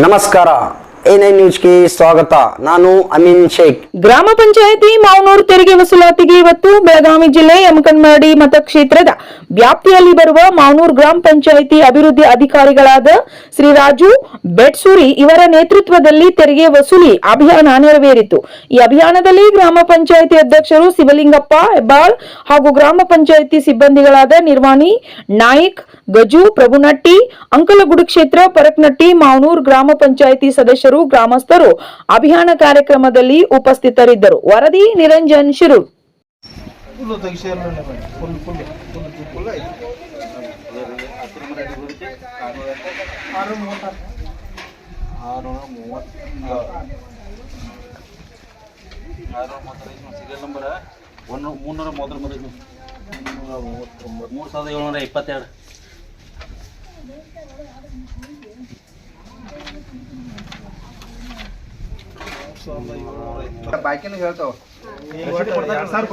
ನಮಸ್ಕಾರ. A nine ನ್ಯೂಸ್ಗೆ ಸ್ವಾಗತ. ನಾನು ಅಮೀನ್ ಶೇಖ್. ಗ್ರಾಮ ಪಂಚಾಯತಿ ಮಾವನೂರು ತೆರಿಗೆ ವಸೂಲಾತಿಗೆ ಇವತ್ತು ಬೆಳಗಾವಿ ಜಿಲ್ಲೆ ಯಮಕನ್ಮರಡಿ ಮತಕ್ಷೇತ್ರದ ವ್ಯಾಪ್ತಿಯಲ್ಲಿ ಬರುವ ಮಾವನೂರು ಗ್ರಾಮ ಪಂಚಾಯತಿ ಅಭಿವೃದ್ಧಿ ಅಧಿಕಾರಿಗಳಾದ ಶ್ರೀ ರಾಜು ಬೆಟ್ಸೂರಿ ಇವರ ನೇತೃತ್ವದಲ್ಲಿ ತೆರಿಗೆ ವಸೂಲಿ ಅಭಿಯಾನ ನೆರವೇರಿತು. ಈ ಅಭಿಯಾನದಲ್ಲಿ ಗ್ರಾಮ ಪಂಚಾಯತಿ ಅಧ್ಯಕ್ಷರು ಶಿವಲಿಂಗಪ್ಪ ಹೆಬ್ಬಾಳ್ ಹಾಗೂ ಗ್ರಾಮ ಪಂಚಾಯತಿ ಸಿಬ್ಬಂದಿಗಳಾದ ನಿರ್ವಾಣಿ ನಾಯ್ಕ್ ಗಜು, ಪ್ರಭುನಟ್ಟಿ, ಅಂಕಲಗುಡು ಕ್ಷೇತ್ರ, ಪರಕ್ನಟ್ಟಿ, ಮಾವನೂರ್ ಗ್ರಾಮ ಪಂಚಾಯಿತಿ ಸದಸ್ಯರು, ಗ್ರಾಮಸ್ಥರು ಅಭಿಯಾನ ಕಾರ್ಯಕ್ರಮದಲ್ಲಿ ಉಪಸ್ಥಿತರಿದ್ದರು. ವರದಿ ನಿರಂಜನ್ ಶಿರು ಮೂರು ಸಾವಿರದ ಏಳ್ನೂರ ಇಪ್ಪತ್ತೆರಡು. ಬಾಕಿನ ಹೇಳ್ತಾವ? ಎರಡು ಸಾವಿರ